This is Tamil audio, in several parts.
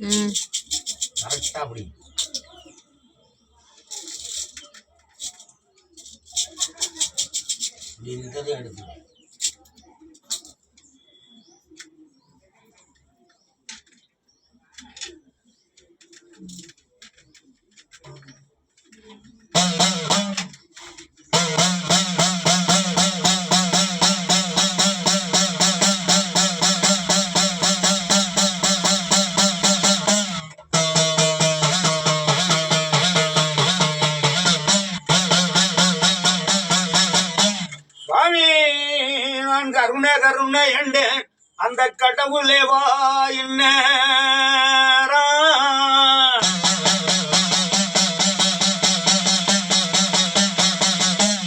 ம். கரெக்டா அப்படி. நின்றதை எடுத்து சுவாமி உன்னை கருணை அந்த கடவுளே வா என்ன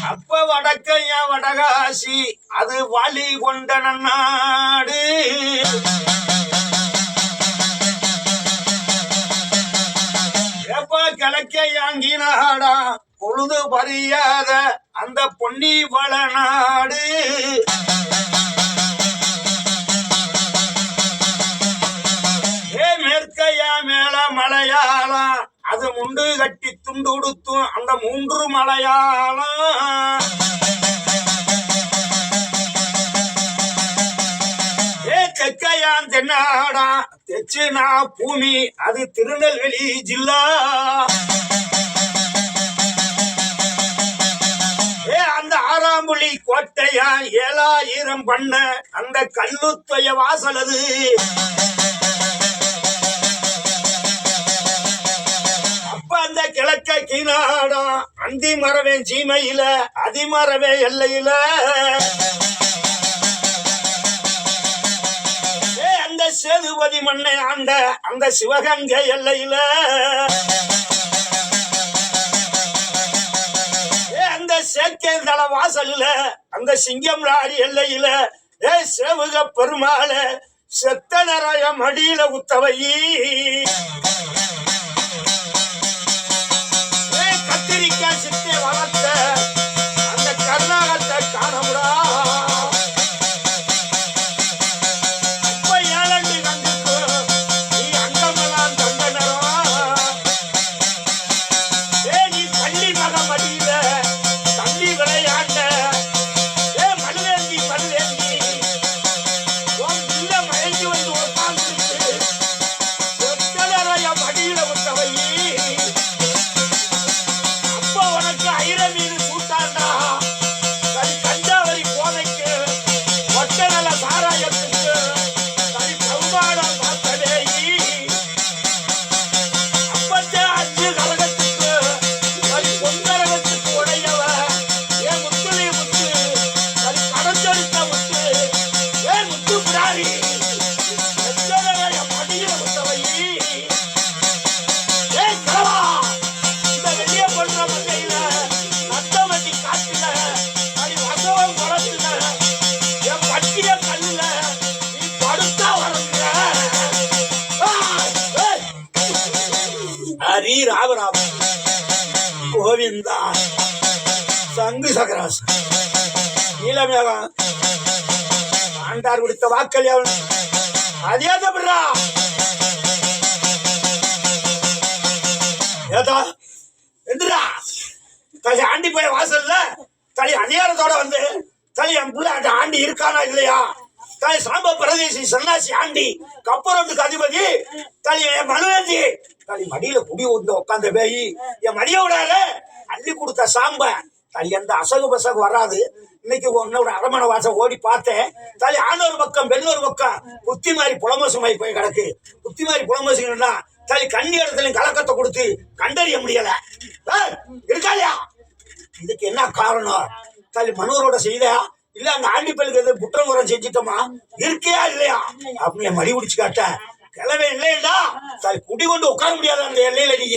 அப்ப வடக்கையா வடகாசி அது வழி கொண்ட நாடு எப்ப கிழக்கையாங்கினாடா பொழுது பறியாத அந்த பொன்னி வள நாடு முண்டு கட்டி துண்டு உடுத்தும் அந்த மூன்று மலையாளம் ஏ தெற்கையான் தென்னாடா தெச்சினா பூமி அது திருநெல்வேலி ஜில்லா. ஏ அந்த ஆறாம்புலி கோட்டையா ஏழாயிரம் பண்ண அந்த கல்லுத்தைய வாசல் அந்த கிழக்க கீழாடா அந்தி மரவே சீமையில அதிமரவே எல்லையில. அந்த சேதுபதி மண்ணை ஆண்ட அந்த சிவகங்கை எல்லையில. அந்த அந்த தள வாசலில அந்த சிங்கம் ராடி எல்லையில. ஏ சேவுக பெருமாள செத்த நரைய அடியில உத்தவை ஸ்ரீ ராமராம கோவிந்தா. சங்கு சகராச. நீலமேகம் ஆண்டார் கொடுத்த வாக்கள் எவன் அதே தப்புறா ஏதா? எந்திரா. தலி ஆண்டி போய் வாசல்ல. தலை அதிகாரத்தோட வந்து. தலி என் பிள்ளை அந்த ஆண்டி இருக்கானா இல்லையா? தலி சாம்ப பிரதேசி சன்னாசி ஆண்டி கப்பரோட்டுக்கு அதிபதி தலி என் மனுவேந்தி தலி மடியில குடி வந்து உட்காந்த பேய். என் மடிய விடாத அள்ளி கொடுத்த சாம்ப. தலி எந்த அசகு பசகு வராது. இன்னைக்கு உன்னோட அரமணை வாசம் ஓடி பார்த்தேன். தாலி ஆணொரு பக்கம் பெண்ணொரு பக்கம் குத்தி மாதிரி புலமோசமாய் போய் கிடக்கு. குத்தி மாதிரி புலமோசம்னா தாலி கண்ணி இடத்துலையும் கலக்கத்தை கொடுத்து கண்டறிய முடியல. இருக்காளியா இருக்கா இல்லையா இதுக்கு என்ன காரணம்? தலி மனோரோட செய்தா இல்ல அந்த ஆண்டிப்பலுக்கு எது குற்றமுறம் செஞ்சுட்டோமா? இருக்கையா இல்லையா? அப்படின்னு என் மடி பிடிச்சு காட்ட. கிளவே இல்லையா தலி குடி கொண்டு உட்கார முடியாது அந்த எல்லையில நீ?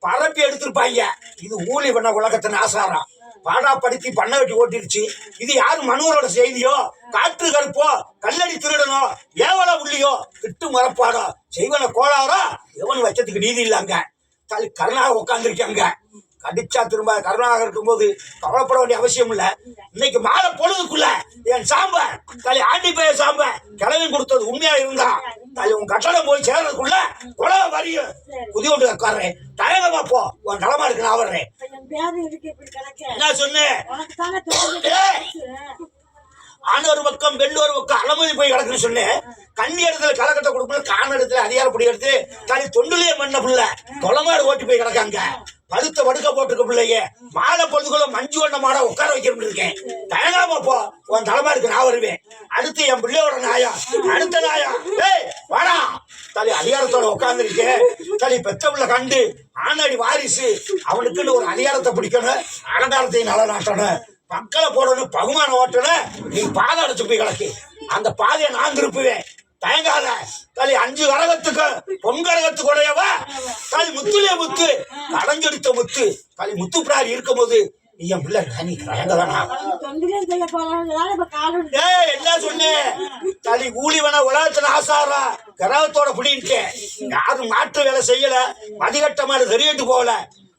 பரப்பி எடுத்திருப்பாங்க. இது ஊழி பண்ண உலகத்தின் ஆசாரம் பாடாப்படுத்தி பண்ண வெட்டி ஓட்டிருச்சு. இது யாரு மனுவரோட செய்தியோ? காற்று கருப்போ? கல்லடி திருடனோ? ஏவல உள்ளியோ திட்டு மரப்பாடோ செய்வன கோளாரோ எவன் வச்சதுக்கு நீதி இல்லாங்க தலி கருணாக உட்காந்துருக்காங்க கடிச்சா திரும்ப கருணாக இருக்கும்போது கவலைப்பட வேண்டிய அவசியம் இல்ல. இன்னைக்கு மாலை பொழுதுக்குள்ள என் சாம்ப தலி ஆண்டி பைய சாம்ப கிளவி கொடுத்தது உண்மையா இருந்தா தலி உன் கட்டணம் போய் சேர்றதுக்குள்ள கொலை வரையும் குதி கொண்டு உட்காடுறேன் தயங்கமா போ உன் நலமா இருக்கு நான் வர்றேன். என்ன சொன்னேன்! ஆண் ஒரு பக்கம் பெண் ஒரு பக்கம் அலமதி போய் கிடக்குன்னு சொன்னேன் கண்ணி இடத்துல கலக்கட்ட கொடுக்கணும் காண இடத்துல அதிகாரப்படி எடுத்து தனி தொண்டுலயே மண்ண புள்ள. தொலைமாடு ஓட்டி போய் கிடக்காங்க பருத்த வடுக்க போட்டுக்க பிள்ளைங்க மாலை பொழுதுக்குள்ள மஞ்சு வண்ண மாட உட்கார வைக்கணும்னு இருக்கேன். தயங்காம போ உன் தலைமாருக்கு நான் வருவேன். அடுத்து என் பிள்ளையோட நாயா அடுத்த நாயா. ஏய் வாடா. தலை அதிகாரத்தோட உட்காந்துருக்கேன் தலை பெத்த பிள்ளை கண்டு ஆனாடி வாரிசு. அவனுக்குன்னு ஒரு அதிகாரத்தை பிடிக்கணும் அலங்காரத்தையும் நல நாட்டணும். மக்களை போடணும் பகுமானம் ஓட்டணும். நீ பாதை அடைச்சு போய் கிடக்கு. அந்த பாதையை நான் திருப்புவேன். தயங்காத. தலை அஞ்சு கரகத்துக்கு பொன் கரகத்துக்கு உடையவ? தலை முத்துலே முத்து. அடைஞ்செடுத்த முத்து. தலை முத்து பிராரி இருக்கும் போது நீ என் பிள்ளை நீ தயங்கதானா ஏய் என்ன சொன்னேன் தலி கூலிவன உலகத்துல ஆசாரா? கிரகத்தோட பிடின்ட்டேன் யாரும் மாற்று வேலை செய்யல. மதிகட்ட மாடு தெரியட்டு போகல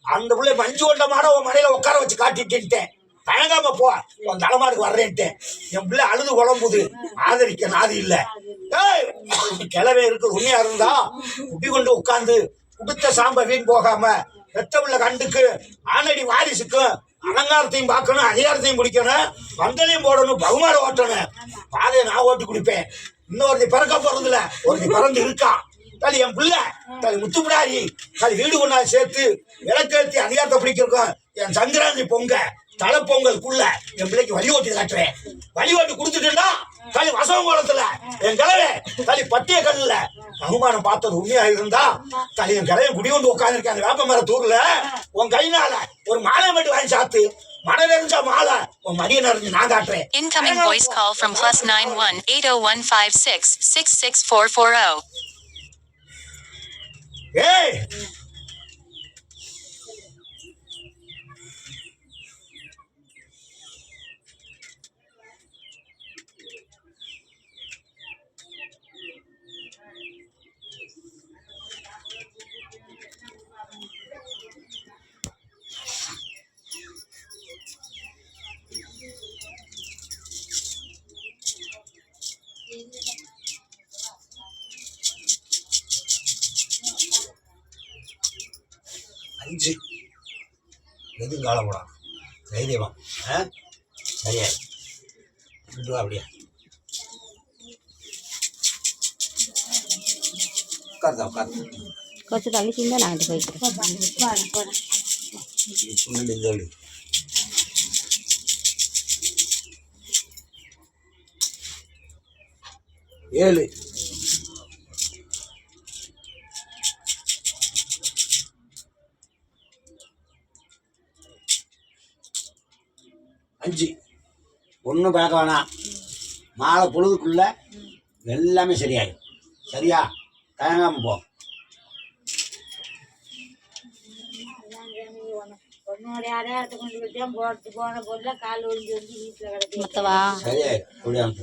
அந்த பிள்ளை மஞ்சு கொண்ட மாட உன் மனையில உட்கார வச்சு காட்டிட்டேன்ட்டேன் தயங்காம போ. உன் தலைமாடுக்கு வர்றேன்ட்டேன் என் பிள்ளை அழுது குழம்புது. ஆதரிக்க நாதி இல்லை. கிளவே இருக்கு உண்மையா இருந்தா குட்டி கொண்டு உட்கார்ந்து குடுத்த சாம்ப வீண் போகாம பெத்த பிள்ளை கண்டுக்கு ஆனடி வாரிசுக்கும் அலங்காரத்தையும் பார்க்கணும் அதிகாரத்தையும் பிடிக்கணும் பந்தலையும் போடணும் பகுமானம் ஓட்டணும். பாதையை நான் ஓட்டி குடிப்பேன். இன்னொருத்தி பிறக்க போறதுல ஒருத்தி பிறந்து இருக்கா. தலி என் பிள்ளை தலி முத்துப்பிடாரி தலி வீடு கொண்டாந்து சேர்த்து விளக்கேற்றி அதிகாரத்தை பிடிக்கிறக்கும் என் சங்கராந்தி பொங்க தலை பொங்கலுக்குள்ள என் பிள்ளைக்கு வழி ஓட்டி காட்டுறேன் வழி ஓட்டி கொடுத்துட்டேன்னா தலி வசவங்கோலத்துல என் கிழவே தலி பட்டிய கல்லுல. பகுமானம் பார்த்தது உண்மையா இருந்தா தலி என் கிழவை குடி கொண்டு உட்காந்துருக்கேன் அந்த வேப்ப மர தூர்ல உன் கைனால ஒரு மாலை மட்டும் வாங்கி சாத்து மன நிறைஞ்ச மாலை உன் மடிய நிறைஞ்சு நான் காட்டுறேன். Incoming voice call from plus nine one eight oh one five six six six four four oh. ஏய் அஞ்சு எதுவும் காலப்படாது தைரியமா. ஆ? சரியா? இன்று வா அப்படியே. உட்காருதா உட்காரு. கொஞ்சம் தள்ளிக்கிங்க நான் அங்கிட்டு போய்க்கிறேன் சொல்லு ஏழு. ஒன்றும் பார்க்க வேணாம். மாலை பொழுதுக்குள்ள எல்லாமே சரியாயிடும் சரியா? தயங்காம போ. பொண்ணோடைய போட்டு போன பொருள கால் ஒழிஞ்சு வந்து வீட்டுல கிடக்கு. முத்தவா சரியாயிடும்